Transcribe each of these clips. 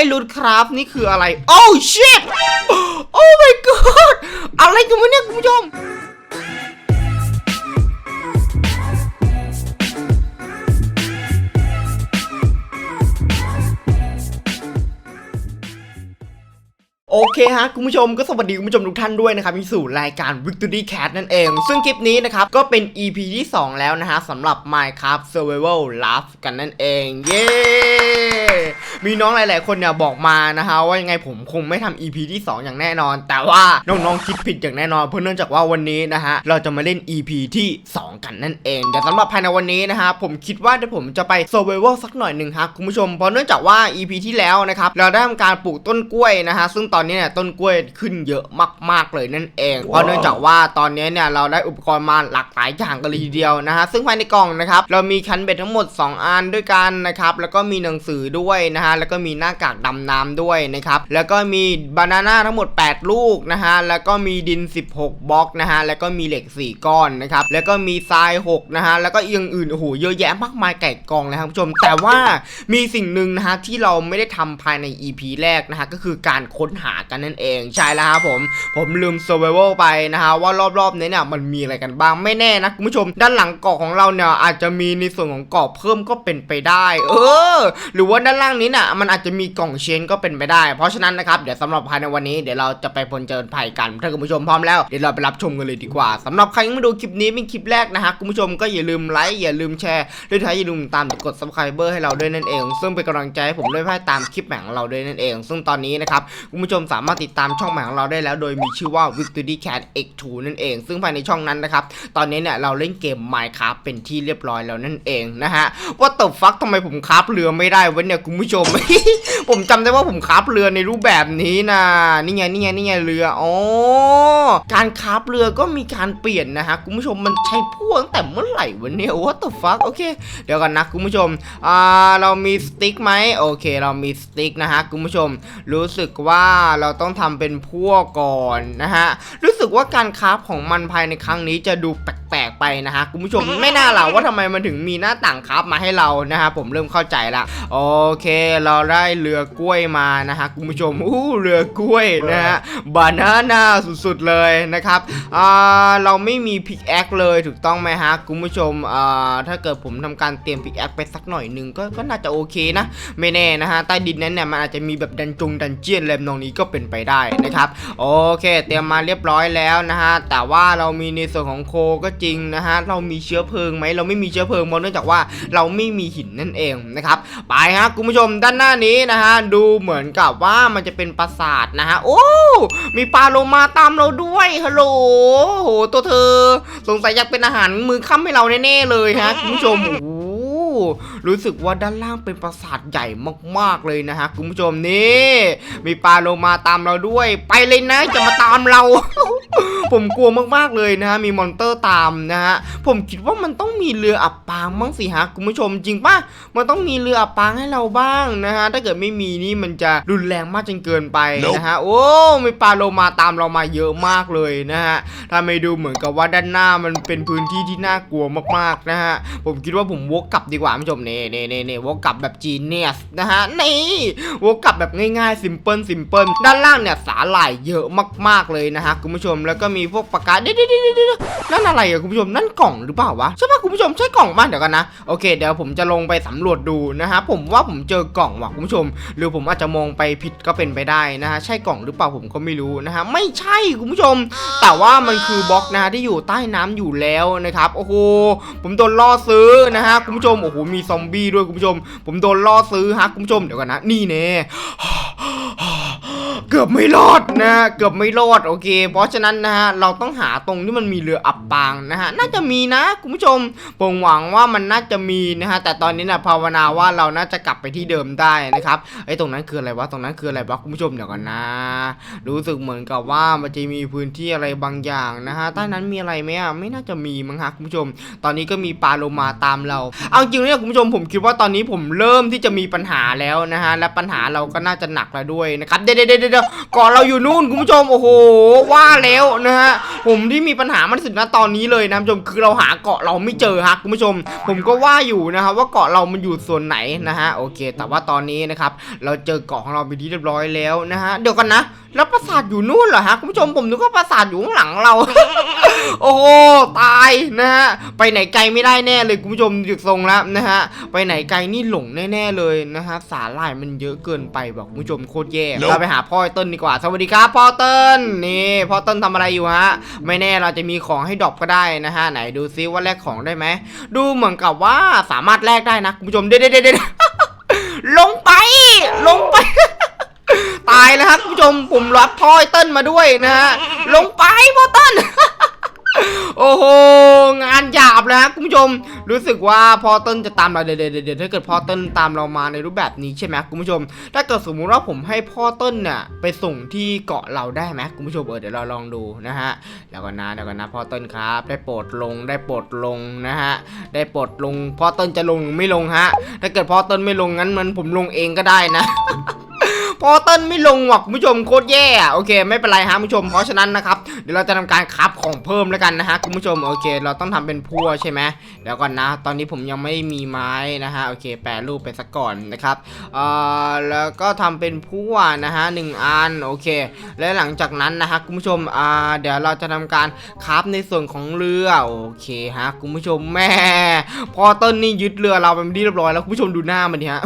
อ้รูทครับนี่คืออะไร โอ้ shit โอ้ my god อะไรกันวะเนี่ยคุณผู้ชมโอเคฮะคุณผู้ชมก็สวัสดีคุณผู้ชมทุกท่านด้วยนะครับที่สู่รายการ Victory Cat นั่นเอง ซึ่งคลิปนี้นะครับ ก็เป็น EP ที่ 2 แล้วนะฮะสำหรับ Minecraft Survival Life กันนั่นเอง เย้ มีน้องหลาย ๆ คนเนี่ยบอกมานะฮะว่ายังไงผมคงไม่ทำ EP ที่ 2 อย่างแน่นอน แต่ว่าน้อง ๆ คิดผิดอย่างแน่นอน เพราะเนื่องจากว่าวันนี้นะฮะเราจะมาเล่น EP ที่ 2 กันนั่นเองเดี๋ยวสำหรับภายในวันนี้นะฮะผมคิดว่าเดี๋ยวผมจะไป Survival สักหน่อยหนึ่งฮะคุณผู้ชมเพราะเนื่องจากว่า EP ที่แล้วนะครับเราได้ทำการปลูกต้นกล้วยนะฮะซึ่งตอนนี้เนี่ยต้นกล้วยขึ้นเยอะมาก ๆ เลยนั่นเอง เพราะเนื่องจากว่าตอนนี้เนี่ยเราได้อุปกรณ์มาหลากหลายอย่างกันเลยทีเดียวนะฮะซึ่งภายในกล่องนะครับเรามีคันเบ็ดทั้งหมด 2 อันด้วยกันนะครับแล้วก็มีหนังสือด้วยนะฮะแล้วก็มีหน้ากากดำน้ำด้วยนะครับแล้วก็มีบานาน่าทั้งหมด 8 ลูกนะฮะแล้วก็มีดิน 16 บล็อกนะฮะแล้วก็มีเหล็ก 4 ก้อนนะครับแล้วก็มีทราย6นะฮะแล้วก็อีย่างอื่นโอ้โหเยอะแยะมากมายไก่กองเลยครับคุณผู้ชม แต่ว่ามีสิ่งหนึ่งนะฮะที่เราไม่ได้ทำภายใน EP แรกนะฮะก็คือการค้นหากันนั่นเองใช่แล้วครับผม ผมลืม survival ไปนะฮะว่ารอบๆนี้เนี่ยมันมีอะไรกันบ้างไม่แน่นะคุณผู้ชม ด้านหลังเกาะของเราเนี่ยอาจจะมีในส่วนของเกาะเพิ่มก็เป็นไปได้ เออ หรือว่าด้านล่างนี้น่ะมันอาจจะมีกล่องเชนก็เป็นไปได้ เพราะฉะนั้นนะครับเดี๋ยวสำหรับภายในวันนี้เดี๋ยวเราจะไปพลเจริญภัยกัน ถ้าคุณผู้ชมพร้อมแล้วเดี๋ยวเราไปรับชมกันเลยดีกว่าสำหรับใครที่มาดูคลิปนี้เป็นคลิปแรกนะฮะคุณผู้ชมก็อย่าลืมไลค์อย่าลืมแชร์ด้วยท้ายอย่าลืมตามกด subscriber ให้เราด้วยนั่นเอง ซึ่งเป็นกำลังใจให้ผมด้วยให้ตามคลิปแหม่งเราด้วยนั่นเอง ซึ่งตอนนี้นะครับคุณผู้ชมสามารถติดตามช่องแหม่งเราได้แล้ว โดยมีชื่อว่า Victory Cat X2 นั่นเอง ซึ่งภายในช่องนั้นนะครับตอนนี้เนี่ยเราเล่นเกม Minecraft เป็นที่เรียบร้อยแล้วนั่นเองนะฮะว่าตบฟักทำไมผมคราฟเรือไม่ได้วะเนี่ยคุณผู้ชมผมจำได้ว่าผมคราฟเรือในรูปแบบนี้นะนี่ไงนี่ไงนี่ไงเรืออ๋อการคราฟเรือก็มีการเปลี่ยนนะฮะคุณผู้ชมมันใช้พวงแต่เมื่อไหร่วะเนี่ย what the fuck โอเคเดี๋ยวกันนะคุณผู้ชมอ่าเรามีสติ๊กไหมโอเค เรามีสติ๊กนะฮะคุณผู้ชม รู้สึกว่าเราต้องทำเป็นพวกก่อนนะฮะรู้สึกว่าการคราฟของมันภายในครั้งนี้จะดูแปลก ๆไปนะฮะคุณผู้ชมไม่น่าหล่าว่าทำไมมันถึงมีหน้าต่างคราฟมาให้เรานะฮะผมเริ่มเข้าใจละโอเค เราได้เรือกล้วยมานะฮะคุณผู้ชมอู้เรือกล้วยนะฮะบานาน่าสุดๆเลยนะครับอ่าเราไม่มีพิกแอคเลยถูกต้องไหมฮะคุณผู้ชมอ่าถ้าเกิดผมทำการเตรียมพิกแอคไปสักหน่อยหนึงก็ก็น่าจะโอเคนะ ไม่แน่นะฮะใต้ดินนั้นเนี่ยมันอาจจะมีแบบดันจงดันเจียนอะไรนองนี้ก็เป็นไปได้นะครับโอเค เตรียมมาเรียบร้อยแล้วนะฮะแต่ว่าเรามีในส่วนของโคก็จริงนะฮะเรามีเชื้อเพลิงไหมเราไม่มีเชื้อเพลิงเพราะเนื่องจากว่าเราไม่มีหินนั่นเองนะครับไปฮะคุณผู้ชมด้านหน้านี้นะฮะดูเหมือนกับว่ามันจะเป็นปราสาทนะฮะโอ้มีปลาโลมาตามเราด้วยฮัลโหลโหตัวเธอ สงสัยอยากเป็นอาหารมือค่ำให้เราแน่ๆเลยฮะคุณผู้ชมโอ้โหรู้สึกว่าด้านล่างเป็นปราสาทใหญ่มากๆเลยนะฮะคุณผู้ชมนี่ มีปลาโลมาตามเราด้วย ไปเลยนะจะมาตามเรา ผมกลัวมากๆเลยนะฮะมีมอนเตอร์ตามนะฮะผมคิดว่ามันต้องมีเรืออับปางบ้างสิฮะคุณผู้ชมจริงปะมันต้องมีเรืออับปางให้เราบ้างนะฮะถ้าเกิดไม่มีนี่มันจะรุนแรงมากจนเกินไปนะฮะโอ้มีปลาโลมาตามเรามาเยอะมากเลยนะฮะถ้าไม่ดูเหมือนกับว่าด้านหน้ามันเป็นพื้นที่ที่น่ากลัวมากๆนะฮะผมคิดว่าผมวกกลับดีกว่าคุณผู้ชมเน่เน่เน่เน่วกกลับแบบจีเนียสนะฮะนี่วกกลับแบบง่ายๆซิมเพิลซิมเพิลด้านล่างเนี่ยสาหร่ายเยอะมากๆเลยนะฮะคุณผู้ชมแล้วก็มีพวกปากกาเดี๋ยวนั่นอะไรอะคุณผู้ชมนั่นกล่องหรือเปล่าวะใช่ปะคุณผู้ชมใช่กล่องมาเดี๋ยวกันนะโอเคเดี๋ยวผมจะลงไปสำรวจดูนะฮะผมว่าผมเจอกล่องว่ะคุณผู้ชม หรือผมอาจจะมองไปผิดก็เป็นไปได้นะฮะใช่กล่องหรือเปล่าผมก็ไม่รู้นะฮะไม่ใช่คุณผู้ชม แต่ว่ามันคือบล็อกนะที่อยู่ใต้น้ำอยู่แล้วนะครับโอ้โหผมโดนล่อซื้อนะฮะคุณผู้ชมโอ้โหมีซอมบี้ด้วยคุณผู้ชม ผมโดนล่อซื้อฮะคุณผู้ชมเดี๋ยวกันนะนี่เน่ เกือบไม่รอดนะเกือบไม่รอดโอเค เพราะฉะนั้นนะฮะเราต้องหาตรงที่มันมีเรืออับปางนะฮะน่าจะมีนะคุณผู้ชมผมหวังว่ามันน่าจะมีนะฮะแต่ตอนนี้นะภาวนาว่าเราน่าจะกลับไปที่เดิมได้นะครับไอ้ตรงนั้นคืออะไรวะตรงนั้นคืออะไรวะคุณผู้ชมเดี๋ยวกันนะ รู้สึกเหมือนกับว่ามันจะมีพื้นที่อะไรบางอย่างนะฮะใต้นั้นมีอะไรไหมอะไม่น่าจะมีมั้งฮะคุณผู้ชม ตอนนี้ก็มีปลาโลมาตามเรา เอาจริงเนี่ยคุณผู้ชมผมคิดว่าตอนนี้ผมเริ่มที่จะมีปัญหาแล้วนะฮะและปัญหาเราก็น่าจะหนักแล้วด้วยนะครับเดี๋ยวเดี๋ยวเดี๋ยวเกาะเราอยู่นู่นคุณผู้ชมโอ้โหว่าแล้วนะฮะผมที่มีปัญหามันสุดนะตอนนี้เลยนะคุณผู้ชมคือเราหาเกาะเราไม่เจอฮะคุณผู้ชม ผมก็ว่าอยู่นะครับว่าเกาะเรามันอยู่ส่วนไหนนะฮะโอเค แต่ว่าตอนนี้นะครับเราเจอเกาะของเราไปนที่เรียบร้อยแล้วนะฮะเดี๋ยวกันนะ แล้วปราสาทอยู่นู่นเหรอฮะคุณผู้ชมผมนึกว่าปราสาทอยู่ข้างหลังเรา โอ้โหตายนะฮะไปไหนไกลไม่ได้แน่เลยคุณผู้ชมดึกทรงแล้วนะฮะไปไหนไกลนี่หลงแน่ๆเลยนะฮะสาหร่ายมันเยอะเกินไปบอกคุณผู้ชมโคตรแย่ Nope เราไปหาพ่อไอ้เติ้ลดีกว่า สวัสดีครับพ่อเติ้ลนี่พ่อเติ้ลทำอะไรอยู่ฮะ ไม่แน่เราจะมีของให้ดรอปก็ได้นะฮะไหนดูซิว่าแลกของได้ไหมดูเหมือนกับว่าสามารถแลกได้นะคุณผู้ชมเด็ดเด็ดเด็ดลงไป ลงไป ตายแล้วครับคุณผู้ชมผมรับพ่อไอ้เติ้ลมาด้วยนะฮะลงไปพ่อเติ้ล โอ้โห งานหยาบแล้วครับคุณผู้ชม รู้สึกว่าพอเติ้ลจะตามเราเดี๋ยวเดี๋ยวเดี๋ยวถ้าเกิดพ่อเติ้ลตามเรามาในรูปแบบนี้ใช่ไหมคุณผู้ชม ถ้าเกิดสมมุติว่าผมให้พ่อเติ้ลเนี่ยไปส่งที่เกาะเราได้ไหมคุณผู้ชมเออเดี๋ยวเราลองดูนะฮะแล้วก็นะเดี๋ยวกันะพ่อเติ้ลครับ ได้โปรดลงได้โปรดลงนะฮะได้โปรดลงพ่อเติ้ลจะลงหรือไม่ลงฮะ ถ้าเกิดพ่อเติ้ลไม่ลงงั้นมันผมลงเองก็ได้นะ พอเติ้ลไม่ลงหรอกคุณผู้ชมโคตรแย่โอเค ไม่เป็นไรฮะคุณผู้ชมเพราะฉะนั้นนะครับเดี๋ยวเราจะทำการคับของเพิ่มแล้วกันนะฮะคุณผู้ชมโอเค เราต้องทำเป็นพั่วใช่ไหมเดี๋ยวก่อนนะ ตอนนี้ผมยังไม่มีไม้นะฮะโอเค แปรรูปไปสักก่อนนะครับเอ่อแล้วก็ทำเป็นพั่วนะฮะหนึ่งอันโอเค และหลังจากนั้นนะฮะคุณผู้ชมอ่าเดี๋ยวเราจะทำการคับในส่วนของเรือโอเคฮะคุณผู้ชมแม่พอเติ้ลนี่ยึดเรือเราเป็นที่เรียบร้อยแล้วคุณผู้ชมดูหน้ามันดิฮะ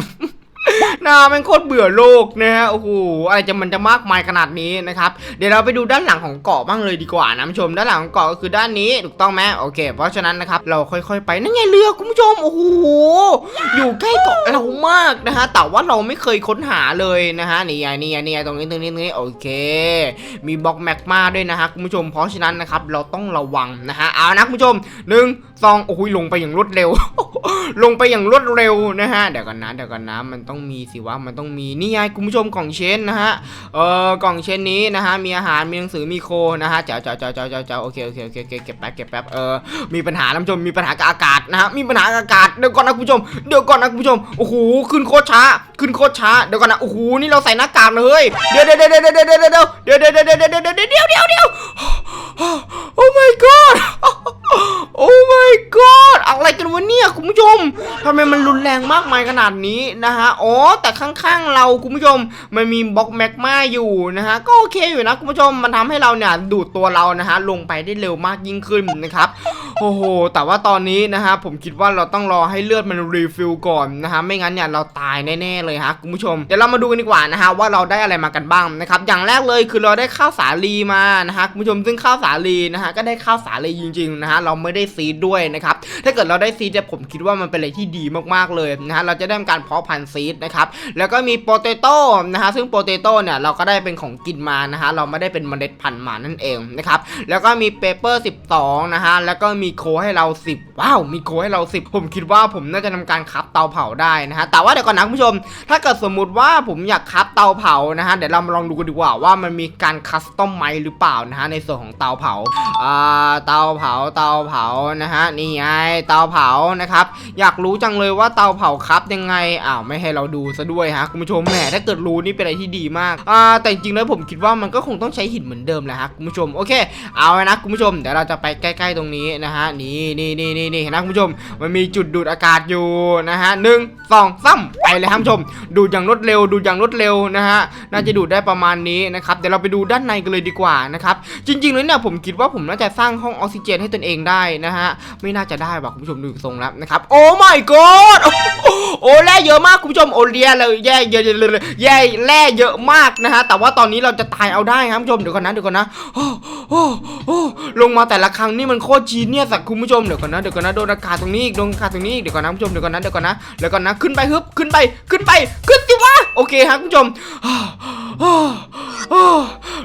หน้าแม่งโคตรเบื่อโลกนะฮะโอ้โหอะไรจะมันจะมากมายขนาดนี้นะครับเดี๋ยวเราไปดูด้านหลังของเกาะบ้างเลยดีกว่านะผู้ชมด้านหลังของเกาะก็คือด้านนี้ถูกต้องไหมโอเค เพราะฉะนั้นนะครับเราค่อยๆ ไปนั่นไงเรือคุณผู้ชมโอ้โหอยู่ใกล้เกาะเรามากนะฮะแต่ว่าเราไม่เคยค้นหาเลยนะฮะนี่ไงนี่ไงนี่ไงตรงนี้ตรงนี้ตรงนี้โอเค มีบล็อกแมกมาด้วยนะฮะคุณผู้ชมเพราะฉะนั้นนะครับเราต้องระวังนะฮะเอานะคุณผู้ชมหนึ่งสองโอ้โหลงไปอย่างรวดเร็ว ลงไปอย่างรวดเร็วนะฮะเดี๋ยวก่อนนะเดี๋ยวก่อนนะมันต้องมีสิวะมันต้องมีนี่ไงคุณผู้ชมกล่องเชนนะฮะเอ่อกล่องเชนนี้นะฮะมีอาหารมีหนังสือมีโคนะฮะเจ้าเจ้าเจ้าเจ้าเจ้าเจ้าโอเคโอเคโอเคโอเคเก็บแป๊บเก็บแป๊บเออมีปัญหาท่านผู้ชมมีปัญหากับอากาศนะฮะมีปัญหากับอากาศเดี๋ยวก่อนนะคุณผู้ชมเดี๋ยวก่อนนะคุณผู้ชมโอ้โหขึ้นโคตรช้า ขึ้นโคตรช้าเดี๋ยวก่อนนะโอ้โหนี่เราใส่หน้ากากเลยเฮ้ยเดี๋ยวเดี๋ยวเดี๋ยวเดี๋ยวเดี๋ยวเดี๋ยวเดี๋ยวเดี๋ยวเดี๋ยวเดี๋ยวเดี๋ยวเดี๋ยวเดี๋ยวเดี๋ยวเดี๋ยวเดี๋ยวโอ้ my god โอ้ my god อะไรกันวะเนี่ยคุณผู้ชมทำไมมันรุนแรงมากมายขนาดนี้นะฮะอ๋อแต่ข้างๆเราคุณผู้ชมมันมีบล็อกแมกมาอยู่นะฮะก็โอเคอยู่นะคุณผู้ชมมันทำให้เราเนี่ยดูดตัวเรานะฮะลงไปได้เร็วมากยิ่งขึ้นนะครับโอ้โหแต่ว่าตอนนี้นะฮะผมคิดว่าเราต้องรอให้เลือดมันรีฟิลก่อนนะฮะไม่งั้นเนี่ยเราตายแน่ๆเลยฮะคุณผู้ชมเดี๋ยวเรามาดูกันดีกว่านะฮะว่าเราได้อะไรมากันบ้างนะครับอย่างแรกเลยคือเราได้ข้าวสาลีมานะฮะคุณผู้ชมซึ่งข้าวสาลีนะฮะก็ได้ข้าวสาลีจริงๆนะฮะเราไม่ได้ซีดด้วยนะครับถ้าเกิดเราได้ซีดเนี่ยผมคิดว่ามันเป็นอะไรที่ดีมากๆเลยนะฮะเราจะได้การเพาะพันธุ์ซีดนะครับแล้วก็มีโปเตโต้นะฮะซึ่งโปเตโต้เนี่ยเราก็ได้เป็นของกินมานะฮะเราไม่ได้เป็นเมล็ดพันธุ์มานั่นเองนะครับแล้วก็มีเปเปอร์ 12 นะฮะแล้วก็มีโคให้เรา 10 ว้าว มีโคให้เรา 10 ผมคิดว่าผมน่าจะทำการคับเตาเผาได้นะฮะแต่ว่าเดี๋ยวก่อนนะคุณผู้ชม ถ้าเกิดสมมุติว่าผมอยากคับเตาเผานะฮะเดี๋ยวเรามาลองดูกันดีกว่าว่ามันมีการคัสตอมไมหรือเปล่านะฮะในส่วนของเตาเผาอ่าเตาเผาเตาเผานะฮะนี่ไงเตาเผานะครับอยากรู้จังเลยว่าเตาเผาครับยังไงอ้าวไม่ให้เราดูซะด้วยฮะคุณผู้ชมแหมถ้าเกิดรู้นี่เป็นอะไรที่ดีมากอ่าแต่จริงๆแล้วผมคิดว่ามันก็คงต้องใช้หินเหมือนเดิมแหละฮะคุณผู้ชมโอเคเอาไว้นะคุณผู้ชมเดี๋ยวเราจะไปใกล้ๆตรงนี้นะฮะนี่นี่นี่นี่นี่เห็นนะคุณผู้ชม มันมีจุดดูดอากาศอยู่นะฮะหนึ่งสองสามไปเลยครับคุณผู้ชม ดูดอย่างรวดเร็ว ดูดอย่างรวดเร็วนะฮะน่าจะดูดได้ประมาณนี้นะครับเดี๋ยวเราไปดูด้านในกันเลยดีกว่านะครับจริงๆแล้วเนี่ยผมคิดว่าผมน่าจะสร้างห้องออกซิเจนให้ตนเองได้นะฮะ ไม่น่าจะได้ว่ะคุณผู้ชมดูทรงแล้วนะครับ โอ้ my god โอ้โอ้แร่เยอะมากคุณผู้ชมโอเลียเลยแย่เยอะเลยแย่แร่เยอะมากนะฮะ แต่ว่าตอนนี้เราจะตายเอาได้ครับคุณผู้ชมเดี๋ยวก่อนนะเดี๋ยวก่อนนะโอ้โอ้โอ้ลงมาแต่ละครั้งนี่มันโคตรจีเนียสอะคุณผู้ชมเดี๋ยวก่อนนะเดี๋ยวก่อนนะโดนอากาศตรงนี้อีกโดนอากาศตรงนี้อีกเดี๋ยวก่อนนะคุณผู้ชมเดี๋ยวก่อนนะเดี๋ยวก่อนนะเดี๋ยวก่อนนะขึ้นไปฮึบขึ้นไปขึ้นไปขึ้น โอเคครับคุณผู้ชม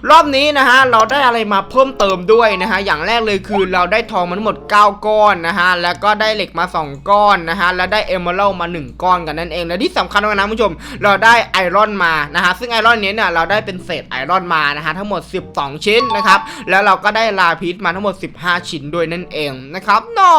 รอบนี้นะฮะเราได้อะไรมาเพิ่มเติมด้วยนะฮะอย่างแรกเลยคือเราได้ทองมาทั้งหมด 9 ก้อนนะฮะแล้วก็ได้เหล็กมา 2 ก้อนนะฮะแล้วได้เอเมอรัลมา 1 ก้อนกันนั่นเอง และที่สำคัญกว่านั้นคุณผู้ชม เราได้ไอรอนมานะฮะซึ่งไอรอนนี้เนี่ยเราได้เป็นเศษไอรอนมานะฮะทั้งหมด 12 ชิ้นนะครับแล้วเราก็ได้ลาพิษมาทั้งหมด 15 ชิ้นด้วยนั่นเองนะครับนอ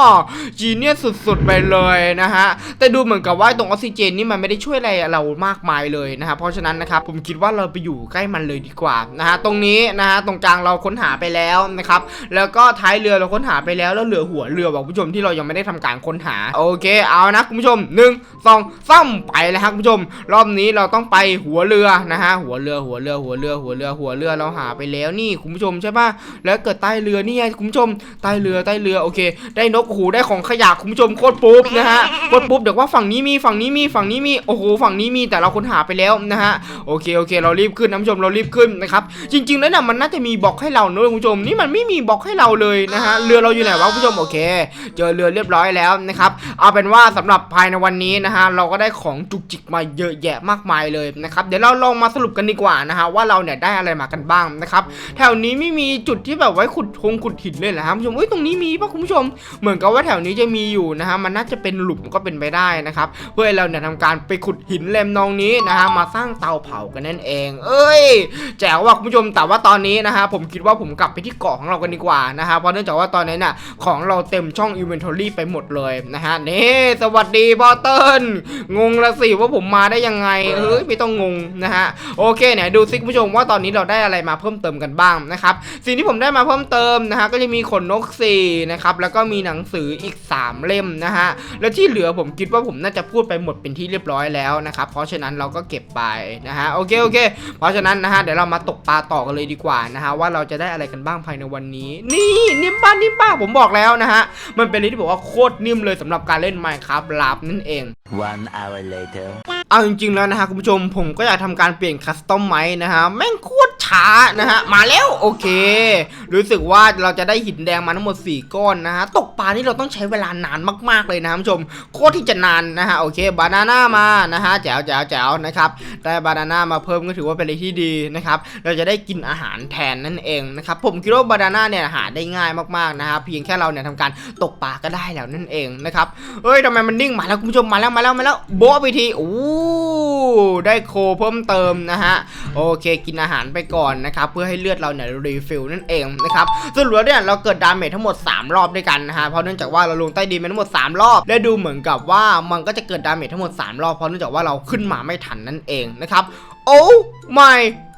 จีเนียสุดๆไปเลยนะฮะแต่ดูเหมือนกับว่าตรงออกซิเจนนี่มันไม่ได้ช่วยอะไรเรามากมายเลยนะครับเพราะฉะนั้นนะครับผมคิดว่าเราไปอยู่ใกล้มันเลยดีกว่านะฮะตรงนี้นะฮะตรงกลางเราค้นหาไปแล้วนะครับแล้วก็ท้ายเรือเราค้นหาไปแล้วแล้วเหลือหัวเรือบอกคุณผู้ชมที่เรายังไม่ได้ทำการค้นหาโอเคเอานะคุณผู้ชมหนึ่งสองสามไปเลยครับคุณผู้ชม รอบนี้เราต้องไปหัวเรือนะฮะหัวเรือหัวเรือหัวเรือหัวเรือหัวเรือเราหาไปแล้วนี่คุณผู้ชมใช่ปะแล้วเกิดใต้เรือนี่ไงคุณผู้ชมใต้เรือใต้เรือโอเค ได้นกโอ้โหได้ของขยะคุณผู้ชมโคตรปุ๊บนะฮะโคตรปุ๊บเดี๋ยวว่าฝั่งนี้มีฝั่งนี้มีฝั่งนี้มีโอ้โหฝั่งนี้มีแต่เราค้นหาไปแล้วนะฮะโอเคโอเค เรารีบขึ้นนะคุณผู้ชมเรารีบขึ้นนะครับจริง ๆ แล้วเนี่ยมันน่าจะมีบล็อกให้เราเนอะคุณผู้ชมนี่มันไม่มีบล็อกให้เราเลยนะฮะเรือเราอยู่ไหนวะคุณผู้ชมโอเค เจอเรือเรียบร้อยแล้วนะครับเอาเป็นว่าสำหรับภายในวันนี้นะฮะเราก็ได้ของจุกจิกมาเยอะแยะมากมายเลยนะครับเดี๋ยวเราลองมาสรุปกันดีกว่านะฮะว่าเราเนี่ยได้อะไรมากันบ้างนะครับแถวนี้ไม่มีจุดที่แบบไว้ขุดทงขุดหินเลยเหรอครับคุณผู้ชมเอ้ยตรงนี้มีป่ะคุณผู้ชม เหมือนกับว่าแถวนี้จะมีอยู่นะฮะมันน่าจะเป็นหลุมก็เป็นไปได้นะครับเพื่อให้เราเนี่ยทำการไปขุดหินเลมนองนี้นะฮะมาสร้างเตาเผากันนั่นเอง เอ้ยแจ๋วว่ะคุณผู้ชมแต่ว่าตอนนี้นะฮะผมคิดว่าผมกลับไปที่เกาะของเรากันดีกว่านะฮะเพราะเนื่องจากว่าตอนนี้น่ะของเราเต็มช่อง inventory ไปหมดเลยนะฮะนี่สวัสดีบอเติลงงละสิว่าผมมาได้ยังไงเอ้ยไม่ต้องงงนะฮะโอเคเนี่ยดูซิคุณผู้ชมว่าตอนนี้เราได้อะไรมาเพิ่มเติมกันบ้างนะครับสิ่งที่ผมได้มาเพิ่มเติมนะฮะก็จะมีขนนกสี่นะครับแล้วก็มีหนังสืออีก 3 เล่มนะฮะแล้วที่เหลือผมคิดว่าผมน่าจะพูดไปหมดเป็นที่เรียบร้อยแล้วนะครับเพราะฉะนั้นเราก็เก็บไปนะฮะโอเคโอเค เพราะฉะนั้นนะฮะเดี๋ยวเรามาตกปลาต่อกันเลยดีกว่านะฮะว่าเราจะได้อะไรกันบ้างภายในวันนี้ นี่นิ่มป้านิ่มป้าผมบอกแล้วนะฮะมันเป็นอะไรที่บอกว่าโคตรนิ่มเลยสำหรับการเล่น Minecraft ลับนั่นเอง One hour later. เอาจริงๆแล้วนะฮะคุณผู้ชมผมก็อยากทำการเปลี่ยนคัสตอมไม้นะฮะแม่งโคตร ช้านะฮะมาแล้วโอเค รู้สึกว่าเราจะได้หินแดงมาทั้งหมด 4 ก้อนนะฮะตกปลานี่เราต้องใช้เวลานานมากๆเลยนะคุณผู้ชมโคตรที่จะนานนะฮะโอเคบานาน่ามานะฮะแจ๋วแจ๋วแจ๋วนะครับได้บานาน่ามาเพิ่มก็ถือว่าเป็นอะไรที่ดีนะครับเราจะได้กินอาหารแทนนั่นเองนะครับผมคิดว่าบานาน่าเนี่ยหาได้ง่ายมากๆนะฮะเพียงแค่เราเนี่ยทำการตกปลาก็ได้แล้วนั่นเองนะครับเอ้ยทำไมมันนิ่งมาแล้วคุณผู้ชมมาแล้วมาแล้วมาแล้วโบ๊ะไปทีโอ้ได้โคเพิ่มเติมนะฮะโอเคกินอาหารไปก่อนนะครับเพื่อให้เลือดเราเนี่ยรีฟิลนั่นเองนะครับสรุปแล้วเนี่ยเราเกิดดาเมจทั้งหมด 3 รอบด้วยกันนะฮะเพราะเนื่องจากว่าเราลงใต้ดินไปทั้งหมด 3 รอบ และดูเหมือนกับว่ามันก็จะเกิดดาเมจทั้งหมด 3 รอบเพราะเนื่องจากว่าเราขึ้นมาไม่ทันนั่นเองนะครับโอ้ไม่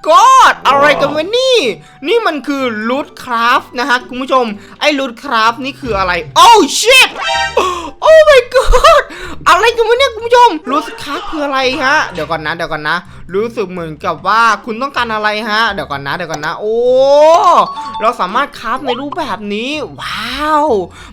god อะไรกันวะนี่ นี่มันคือลูดคราฟนะฮะคุณผู้ชม ไอ้ลูดคราฟนี่คืออะไร โอ้ shit โอ้ my god อะไรกันวะเนี่ยคุณผู้ชมลูดคราฟคืออะไรฮะ เดี๋ยวก่อนนะ เดี๋ยวก่อนนะ รู้สึกเหมือนกับว่าคุณต้องการอะไรฮะ เดี๋ยวก่อนนะ เดี๋ยวก่อนนะ โอ้ เราสามารถคราฟในรูปแบบนี้ ว้าว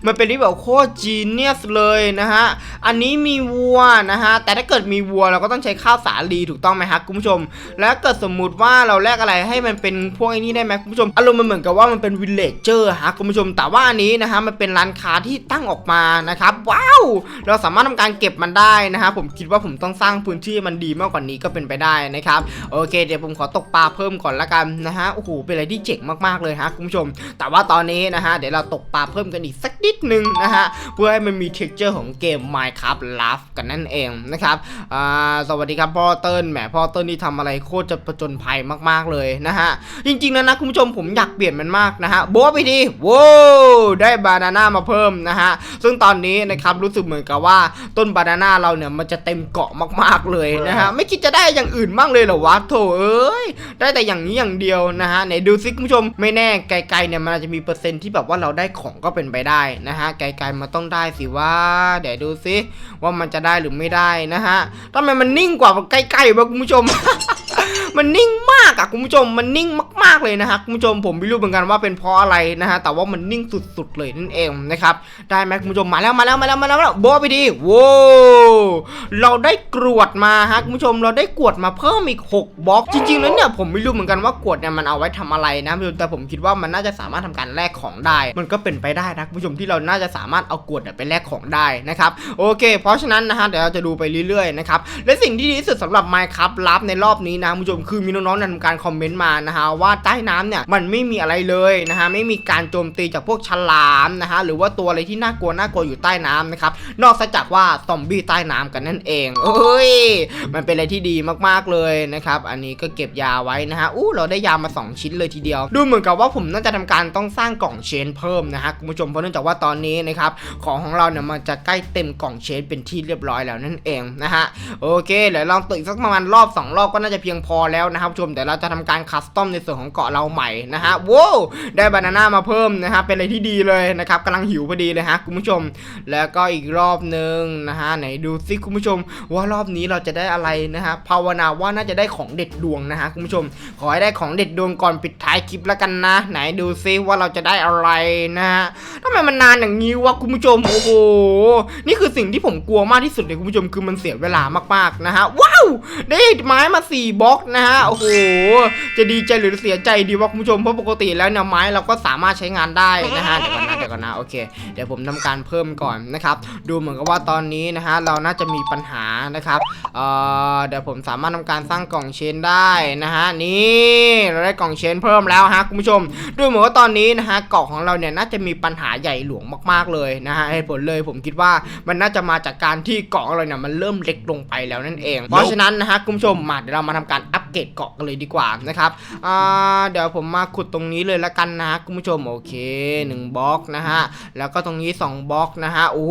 มันเป็นที่แบบโคตรจีเนียสเลยนะฮะ อันนี้มีวัวนะฮะ แต่ถ้าเกิดมีวัวเราก็ต้องใช้ข้าวสาลีถูกต้องไหมฮะคุณผู้ชม แล้วเกิดสมมุติว่าเราแลกอะไรให้มันเป็นพวกไอ้นี้ได้ไหมคุณผู้ชมอารมณ์มันเหมือนกับว่ามันเป็นวิลเลจเจอร์ฮะคุณผู้ชมแต่ว่าอันนี้นะฮะมันเป็นร้านค้าที่ตั้งออกมานะครับว้าวเราสามารถทำการเก็บมันได้นะฮะผมคิดว่าผมต้องสร้างพื้นที่มันดีมากกว่านี้ก็เป็นไปได้นะครับโอเค เดี๋ยวผมขอตกปลาเพิ่มก่อนละกันนะฮะโอ้โหเป็นอะไรที่เจ๋งมากๆเลยฮะคุณผู้ชม แต่ว่าตอนนี้นะฮะเดี๋ยวเราตกปลาเพิ่มกันอีกสักนิดนึงนะฮะเพื่อให้มันมี texture ของเกม Minecraft Live กันนั่นเองนะครับอ่าสวัสดีครับพ่อเติ้ลแหมพ่อเติ้ลนี่ทำอะไรโคตรจะประจนภัยมากๆเลยนะฮะ จริงๆแล้วนะคุณผู้ชมผมอยากเปลี่ยนมันมากนะฮะโบ๊ะไปดีโว้วได้บานาน่ามาเพิ่มนะฮะ ซึ่งตอนนี้นะครับรู้สึกเหมือนกับว่าต้นบานาน่าเราเนี่ยมันจะเต็มเกาะมากๆเลยนะฮะ ไม่คิดจะได้อย่างอื่นบ้างเลยเหรอวะโถเอ้ยได้แต่อย่างนี้อย่างเดียวนะฮะไหนดูซิคุณผู้ชมไม่แน่ไกลๆเนี่ยมันอาจจะมีเปอร์เซ็นต์ที่แบบว่าเราได้ของก็เป็นไปได้นะฮะไกลๆมันต้องได้สิว่าเดี๋ยวดูซิว่ามันจะได้หรือไม่ได้นะฮะทำไมมันนิ่งกว่าใกล้ๆวะคุณผู้ชม มันนิ่งมากอะคุณผู้ชมมันนิ่งมาก ๆเลยนะฮะคุณผู้ชมผมไม่รู้เหมือนกันว่าเป็นเพราะอะไรนะฮะแต่ว่ามันนิ่งสุดๆเลยนั่นเองนะครับได้ไหมคุณผู้ชมมาแล้วมาแล้วมาแล้วมาแล้วมาแล้วโบไปดีโว้เราได้กรวดมาฮะคุณผู้ชมเราได้กรวดมาเพิ่มอีก6บล็อกจริงๆแล้วเนี่ยผมไม่รู้เหมือนกันว่ากรวดเนี่ยมันเอาไว้ทำอะไรนะคุณผู้ชมแต่ผมคิดว่ามันน่าจะสามารถทำการแลกของได้ มันก็เป็นไปได้นะคุณผู้ชมที่เราน่าจะสามารถเอากรวดเนี่ยไปแลกของได้นะครับโอเค เพราะฉะนั้นนะฮะเดี๋ยวเราจะดูไปเรื่อยๆนะครับและสิ่งที่ดีที่สุดสำหรับ Minecraft ลับในรอบนี้นะผู้ชมคือมีน้องๆนำการคอมเมนต์มานะฮะว่าใต้น้ำเนี่ยมันไม่มีอะไรเลยนะฮะไม่มีการโจมตีจากพวกฉลามนะฮะหรือว่าตัวอะไรที่น่ากลัวน่ากลัวอยู่ใต้น้ำนะครับนอกจากว่าซอมบี้ใต้น้ำกันนั่นเองเอ้ยมันเป็นอะไรที่ดีมากๆเลยนะครับอันนี้ก็เก็บยาไว้นะฮะอู้เราได้ยามา 2 ชิ้นเลยทีเดียว ดูเหมือนกับว่าผมน่าจะทำการต้องสร้างกล่องเชนเพิ่มนะฮะคุณผู้ชมเพราะเนื่องจากว่าตอนนี้นะครับของของเราเนี่ยมันจะใกล้เต็มกล่องเชนเป็นที่เรียบร้อยแล้วนั่นเองนะฮะโอเคเดี๋ยวลองตึกสักประมาณรอบ 2 รอบก็น่าจะเพียงพอแล้วนะครับผู้ชมเดี๋ยวเราจะทำการคัสตอมในส่วนของเกาะเราใหม่นะฮะว้าวได้บานาน่ามาเพิ่มนะฮะเป็นอะไรที่ดีเลยนะครับกำลังหิวพอดีเลยฮะคุณผู้ชม แล้วก็อีกรอบหนึ่งนะฮะไหนดูซิคุณผู้ชม ว่ารอบนี้เราจะได้อะไรนะฮะภาวนาว่าน่าจะได้ของเด็ดดวงนะฮะคุณผู้ชม ขอให้ได้ของเด็ดดวงก่อนปิดท้ายคลิปแล้วกันนะ ไหนดูซิว่าเราจะได้อะไรนะฮะทำไมมันนานอย่างนี้วะคุณผู้ชมโอ้โหนี่คือสิ่งที่ผมกลัวมากที่สุดเลยคุณผู้ชมคือมันเสียเวลามากๆนะฮะว้าวได้ไม้มาสี่บล็อกนะฮะโอ้โหจะดีใจหรือเสียใจดีวะคุณผู้ชมเพราะปกติแล้วเนี่ยไม้เราก็สามารถใช้งานได้นะฮะเดี๋ยวก่อนนะเดี๋ยวก่อนนะโอเคเดี๋ยวผมทำการเพิ่มก่อนนะครับดูเหมือนกับว่าตอนนี้นะฮะเราน่าจะมีปัญหานะครับเอ่อเดี๋ยวผมสามารถทำการสร้างกล่องเชนได้นะฮะนี่เราได้กล่องเชนเพิ่มแล้วฮะคุณผู้ชม ดูเหมือนว่าตอนนี้นะฮะเกาะของเราเนี่ยน่าจะมีปัญหาใหญ่หลวงมากๆเลยนะฮะเหตุผลเลยผมคิดว่ามันน่าจะมาจากการที่เกาะองเราเนี่ยมันเริ่มเล็กลงไปแล้วนั่นเอง เพราะฉะนั้นนะฮะคุณผู้ชมมาเดี๋ยวเรามาทำการอัปเกรดเกาะกันเลยดีกว่านะครับเดี๋ยวผมมาขุดตรงนี้เลยละกันนะคุณผู้ชมโอเคหนึ่งบล็อกนะฮะแล้วก็ตรงนี้สองบล็อกนะฮะโอ้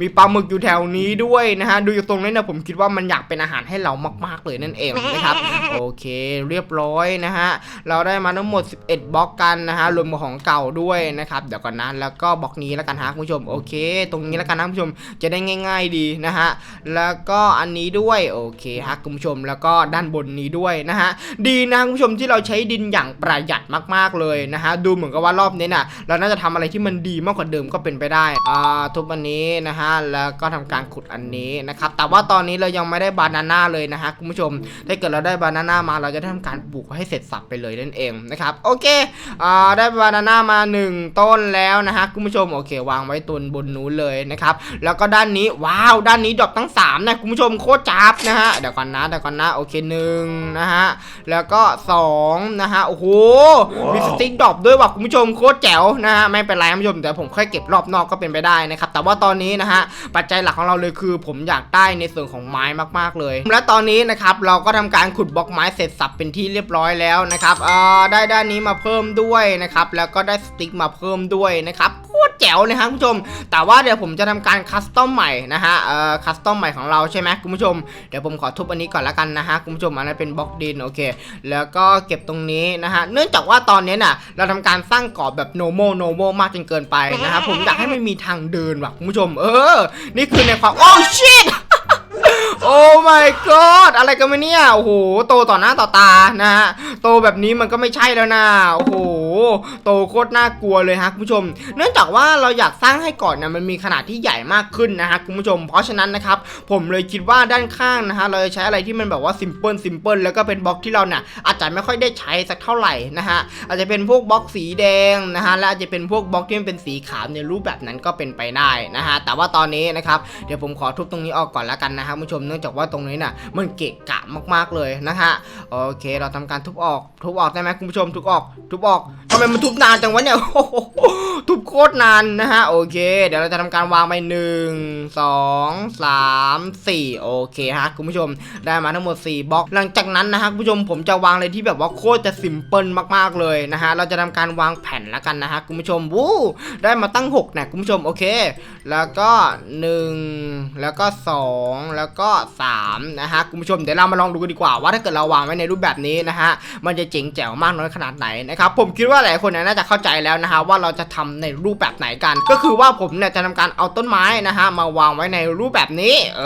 มีปลาหมึกอยู่แถวนี้ด้วยนะฮะดูอยู่ตรงนี้นี่ยผมคิดว่ามันอยากเป็นอาหารให้เรามากๆเลยนั่นเองนะครับโอเคเรียบร้อยนะฮะเราได้มาทั้งหมด 11บล็อกกันนะฮะรวมของเก่าด้วยนะครับเดี๋ยวก่อนนะแล้วก็บล็อกนี้แล้วกันฮะคุณผู้ชมโอเค ตรงนี้แล้วกันนะคุณผู้ชมจะได้ง่าย ๆดีนะฮะแล้วก็อันนี้ด้วยโอเคฮะคุณผู้ชมแล้วก็ด้านบนนี้ด้วยนะฮะดีนะคุณผู้ชมที่เราใช้ดินอย่างประหยัดมากๆเลยนะฮะดูเหมือนกับว่ารอบนี้น่ะเราน่าจะทำอะไรที่มันดีมากกว่าเดิมก็เป็นไปได้อ่าทุบอันนี้นะฮะแล้วก็ทำการขุดอันนี้นะครับแต่ว่าตอนนี้เรายังไม่ได้บานาน่าเลยนะฮะคุณผู้ชมถ้าเกิดเราได้บานาน่ามาเราจะได้ทำการปลูกให้เสร็จสับไปเลยนั่นเองนะครับโอเคอ่าได้บานาน่ามาหนึ่งต้นแล้วนะฮะคุณผู้ชมโอเค วางไว้ต้นบนนู้นเลยนะครับแล้วก็ด้านนี้ว้าวด้านนี้ดอกทั้งสามนะคุณผู้ชมโคตรจับนะฮะเดี๋ยวก่อนนะเดี๋ยวก่อนนะโอเคหนึ่งนะฮะ แล้วก็สองนะฮะ โอ้โห มีสติ๊กดรอปด้วยว่ะคุณผู้ชมโคตรแจ๋วนะฮะ ไม่เป็นไรคุณผู้ชมเดี๋ยวผมค่อยเก็บรอบนอกก็เป็นไปได้นะครับ แต่ว่าตอนนี้นะฮะ ปัจจัยหลักของเราเลยคือ ผมอยากได้ในส่วนของไม้มากๆเลย และตอนนี้นะครับเราก็ทำการขุดบล็อกไม้เสร็จสับเป็นที่เรียบร้อยแล้วนะครับเอ่อได้ด้านนี้มาเพิ่มด้วยนะครับ แล้วก็ได้สติ๊กมาเพิ่มด้วยนะครับโคตรแจ๋วนะฮะคุณผู้ชม แต่ว่าเดี๋ยวผมจะทำการคัสตอมใหม่นะฮะ เอ่อ คัสตอมใหม่ของเราใช่ไหมคุณผู้ชม เดี๋ยวผมขอทุบอันนี้ก่อนละกันนะฮะคุณผู้ชมอันนั้นเป็นบล็อกดินโอเค แล้วก็เก็บตรงนี้นะฮะเนื่องจากว่าตอนนี้น่ะเราทำการสร้างกรอบแบบโนโมโนโมมากจนเกินไปนะครับผมอยากให้มันมีทางเดินว่ะคุณผู้ชม เออ นี่คือในความโอ้ shit โอ้ my god อะไรกันมาเนี่ยโอ้โหโตต่อหน้าต่อตานะฮะโตแบบนี้มันก็ไม่ใช่แล้วนะโอ้โหโตโคตรน่ากลัวเลยฮะคุณผู้ชม เนื่องจากว่าเราอยากสร้างให้ก่อนเนี่ยมันมีขนาดที่ใหญ่มากขึ้นนะฮะคุณผู้ชม เพราะฉะนั้นนะครับผมเลยคิดว่าด้านข้างนะฮะเราจะใช้อะไรที่มันแบบว่า simple simple แล้วก็เป็นบล็อกที่เราเนี่ยอาจจะไม่ค่อยได้ใช้สักเท่าไหร่นะฮะอาจจะเป็นพวกบล็อกสีแดงนะฮะและอาจจะเป็นพวกบล็อกที่มันเป็นสีขาวในรูปแบบนั้นก็เป็นไปได้นะฮะแต่ว่าตอนนี้นะครับเดี๋ยวผมขอทุบตรงนี้ออกก่อนแล้วกันนะครับคุณผู้ชมเนื่องจากว่าตรงนี้น่ะมันเกะกะมากๆเลยนะฮะโอเค เราทำการทุบออก ทุบออกได้ไหมคุณผู้ชมทุบออก ทุบออกทำไมมันทุบนานจังวะเนี่ยโอ้โหทุบโคตรนานนะฮะโอเค เดี๋ยวเราจะทำการวางไปหนึ่งสองสามสี่โอเคฮะคุณผู้ชมได้มาทั้งหมด4บล็อก หลังจากนั้นนะฮะคุณผู้ชมผมจะวางเลยที่แบบว่าโคตรจะซิมเพิลมากๆเลยนะฮะเราจะทำการวางแผ่นแล้วกันนะฮะคุณผู้ชมวู้ได้มาตั้ง6นะคุณผู้ชมโอเค แล้วก็ 1 แล้วก็ 2 แล้วก็3นะฮะคุณผู้ชมเดี๋ยวเรามาลองดูกันดีกว่าว่าถ้าเกิดเราวางไว้ในรูปแบบนี้นะฮะมันจะเจ๋งแจ๋วมากน้อยขนาดไหนนะครับผมคิดว่าหลายคนน่าจะเข้าใจแล้วนะฮะว่าเราจะทำในรูปแบบไหนกัน ก็คือว่าผมเนี่ยจะทำการเอาต้นไม้นะฮะมาวางไว้ในรูปแบบนี้ เอ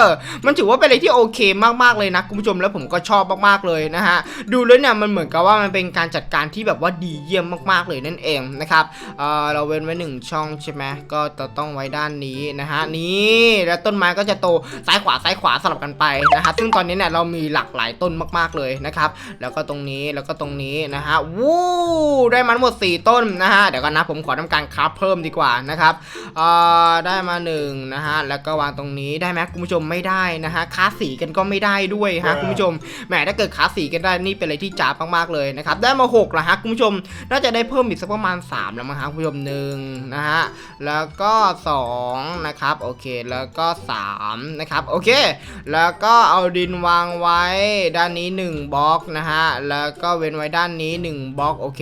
อ มันถือว่าเป็นอะไรที่โอเคมากๆเลยนะคุณผู้ชมแล้วผมก็ชอบมากๆเลยนะฮะดูแล้วเนี่ยมันเหมือนกับว่ามันเป็นการจัดการที่แบบว่าดีเยี่ยมมากๆเลยนั่นเองนะครับเออเราเว้นไว้หนึ่งช่องใช่ไหมก็จะต้องไว้ด้านนี้นะฮะนี่แล้วต้นไม้ก็จะโตซ้ายขวาวาซ้ายขวาสลับกันไปนะฮะซึ่งตอนนี้เนี่ยเรามีหลากหลายต้นมากๆเลยนะครับ แล้วก็ตรงนี้แล้วก็ตรงนี้นะฮะวู้ได้มาทั้งหมด 4 ต้นนะฮะเดี๋ยวกันนะผมขอทำการคราฟเพิ่มดีกว่านะครับเอ่อได้มา1นะฮะแล้วก็วางตรงนี้ได้ไหมคุณผู้ชมไม่ได้นะฮะค้าสีกันก็ไม่ได้ด้วยฮะคุณผู้ชมแหมถ้าเกิดค้าสีกันได้นี่เป็นอะไรที่จ้าบมากๆเลยนะครับได้มา6ละฮะคุณผู้ชมน่าจะได้เพิ่มอีกสักประมาณ 3 แล้วมั้งฮะคุณผู้ชมหนึ่งนะฮะแล้วก็2นะครับโอเคแล้วก็3นะครับโอเค แล้วก็เอาดินวางไว้ด้านนี้ 1บล็อกนะฮะ แล้วก็เว้นไว้ด้านนี้ 1บล็อกโอเค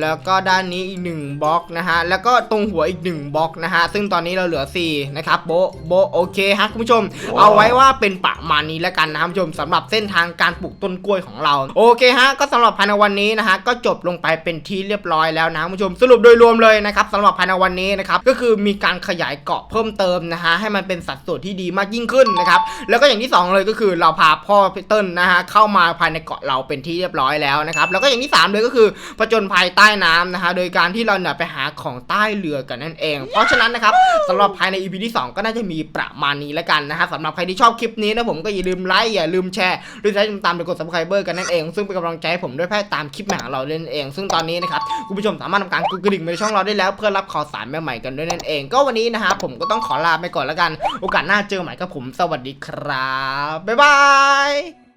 แล้วก็ด้านนี้อีก1บล็อกนะฮะ แล้วก็ตรงหัวอีก1บล็อกนะฮะ ซึ่งตอนนี้เราเหลือ 4 นะครับโบะโบะโอเคฮะคุณผู้ชม เอาไว้ว่าเป็นประมาณนี้แล้วกันนะครับคุณผู้ชมสำหรับเส้นทางการปลูกต้นกล้วยของเรา โอเคฮะ ก็สำหรับภายในวันนี้นะฮะ ก็จบลงไปเป็นที่เรียบร้อยแล้วนะคุณผู้ชม สรุปโดยรวมเลยนะครับสำหรับภายในวันนี้นะครับ ก็คือมีการขยายเกาะเพิ่มเติมนะฮะ ให้มันเป็นสัดส่วนที่ดีมากยิ่งขึ้นนะครับแล้วก็อย่างที่สองเลยก็คือเราพาพ่อพีเติ้ลนะฮะเข้ามาภายในเกาะเราเป็นที่เรียบร้อยแล้วนะครับแล้วก็อย่างที่สามเลยก็คือผจญภัยใต้น้ำนะฮะโดยการที่เราเนี่ยไปหาของใต้เรือกันนั่นเอง เพราะฉะนั้นนะครับสำหรับภายใน EP ที่ 2 ก็น่าจะมีประมาณนี้แล้วกันนะฮะสำหรับใครที่ชอบคลิปนี้นะผมก็อย่าลืมไลค์อย่าลืมแชร์หรือจะตามไปกด subscribe กันนั่นเอง ซึ่งเป็นกำลังใจให้ผมด้วยแพ้ตามคลิปใหม่ของเราเล่นเอง ซึ่งตอนนี้นะครับคุณผู้ชมสามารถทำการกดกระดิ่งในช่องเราได้แล้ว เพื่อรับข่าวสารใหม่ๆกันด้วยนั่นเอง ก็วันนี้นะฮะผมก็ต้องขอลาไปก่อนแล้วกัน โอกาสหน้าเจอใหม่กับผมสวัสดีครับ บ๊ายบาย